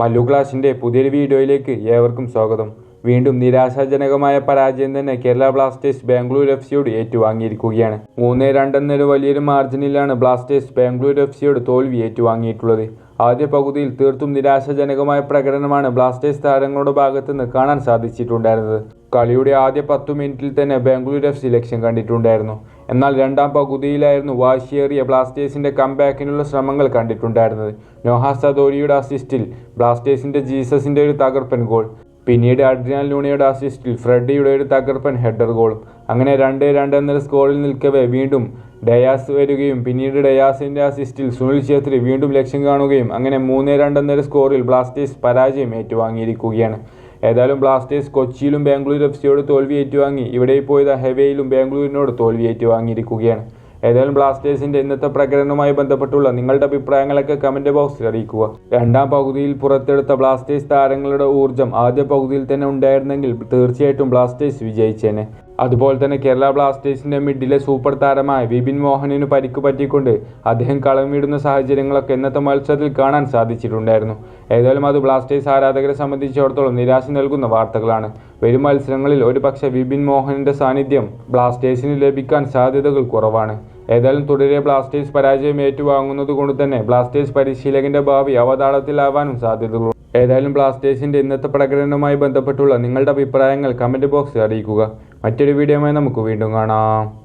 മല്ലു ക്ലാസിന്റെ പുതിയൊരു വീഡിയോയിലേക്ക് ഏവർക്കും സ്വാഗതം. വീണ്ടും നിരാശാജനകമായ പരാജയം തന്നെ കേരള ബ്ലാസ്റ്റേഴ്സ് ബാംഗ്ലൂർ എഫ് സിയോട് ഏറ്റുവാങ്ങിയിരിക്കുകയാണ്. മൂന്ന് രണ്ട് എന്നൊരു വലിയൊരു മാർജിനിലാണ് ബ്ലാസ്റ്റേഴ്സ് ബാംഗ്ലൂർ എഫ് സിയോട് തോൽവി ഏറ്റുവാങ്ങിയിട്ടുള്ളത്. ആദ്യ പകുതിയിൽ തീർത്തും നിരാശാജനകമായ പ്രകടനമാണ് ബ്ലാസ്റ്റേഴ്സ് താരങ്ങളുടെ ഭാഗത്തുനിന്ന് കാണാൻ സാധിച്ചിട്ടുണ്ടായിരുന്നത്. കളിയുടെ ആദ്യ പത്തു മിനിറ്റിൽ തന്നെ ബാംഗ്ലൂർ എഫ് സി ലക്ഷ്യം കണ്ടിട്ടുണ്ടായിരുന്നു. എന്നാൽ രണ്ടാം പകുതിയിലായിരുന്നു വാശിയേറിയ ബ്ലാസ്റ്റേഴ്സിന്റെ കംബാക്കിനുള്ള ശ്രമങ്ങൾ കണ്ടിട്ടുണ്ടായിരുന്നത്. നോഹ സദോരിയുടെ അസിസ്റ്റിൽ ബ്ലാസ്റ്റേഴ്സിന്റെ ജീസസിന്റെ ഒരു തകർപ്പൻ ഗോൾ പിന്നീട് അഡ്രിയാൻ ലൂണിയുടെ അസിസ്റ്റിൽ ഫ്രെഡിയുടെ ഒരു തകർപ്പൻ ഹെഡർ ഗോളും. അങ്ങനെ രണ്ട് രണ്ട് എന്ന സ്കോറിൽ നിൽക്കവേ വീണ്ടും ഡയാസ് വരികയും പിന്നീട് ഡയാസിന്റെ അസിസ്റ്റിൽ സുനിൽ ഛേത്രി വീണ്ടും ലക്ഷ്യം കാണുകയും അങ്ങനെ മൂന്ന് രണ്ട് എന്നൊരു സ്കോറിൽ ബ്ലാസ്റ്റേഴ്സ് പരാജയം ഏറ്റുവാങ്ങിയിരിക്കുകയാണ്. ഏതായാലും ബ്ലാസ്റ്റേഴ്സ് കൊച്ചിയിലും ബാംഗ്ലൂർ എഫ് സിയോട് തോൽവി ഏറ്റുവാങ്ങി. ഇവിടെ പോയത് ഹെവയിലും ബാംഗ്ലൂരിനോട് തോൽവി ഏറ്റുവാങ്ങിയിരിക്കുകയാണ്. ഏതായാലും ബ്ലാസ്റ്റേഴ്സിന്റെ ഇന്നത്തെ പ്രകടനവുമായി ബന്ധപ്പെട്ടുള്ള നിങ്ങളുടെ അഭിപ്രായങ്ങളൊക്കെ കമന്റ് ബോക്സിൽ അറിയിക്കുക. രണ്ടാം പകുതിയിൽ പുറത്തെടുത്ത ബ്ലാസ്റ്റേഴ്സ് താരങ്ങളുടെ ഊർജം ആദ്യ പകുതിയിൽ തന്നെ ഉണ്ടായിരുന്നെങ്കിൽ തീർച്ചയായിട്ടും ബ്ലാസ്റ്റേഴ്സ് വിജയിച്ചേനെ. അതുപോലെ തന്നെ കേരള ബ്ലാസ്റ്റേഴ്സിന്റെ മിഡിലെ സൂപ്പർ താരമായ വിപിൻ മോഹനിന് പരിക്ക് പറ്റിക്കൊണ്ട് അദ്ദേഹം കളമിടുന്ന സാഹചര്യങ്ങളൊക്കെ ഇന്നത്തെ മത്സരത്തിൽ കാണാൻ സാധിച്ചിട്ടുണ്ടായിരുന്നു. ഏതായാലും അത് ബ്ലാസ്റ്റേഴ്സ് ആരാധകരെ സംബന്ധിച്ചിടത്തോളം നിരാശ നൽകുന്ന വാർത്തകളാണ്. വരും മത്സരങ്ങളിൽ ഒരുപക്ഷെ വിപിൻ മോഹനിന്റെ സാന്നിധ്യം ബ്ലാസ്റ്റേഴ്സിന് ലഭിക്കാൻ സാധ്യതകൾ കുറവാണ്. ഏതായാലും തുടരെ ബ്ലാസ്റ്റേഴ്സ് പരാജയം ഏറ്റുവാങ്ങുന്നത് കൊണ്ട് തന്നെ ബ്ലാസ്റ്റേഴ്സ് പരിശീലകന്റെ ഭാവി അവതാളത്തിലാവാനും സാധ്യതകളുണ്ട്. ഏതായാലും ബ്ലാസ്റ്റേഴ്സിന്റെ ഇന്നത്തെ പ്രകടനവുമായി ബന്ധപ്പെട്ടുള്ള നിങ്ങളുടെ അഭിപ്രായങ്ങൾ കമന്റ് ബോക്സിൽ അറിയിക്കുക. മറ്റൊരു വീഡിയോയുമായി നമുക്ക് വീണ്ടും കാണാം.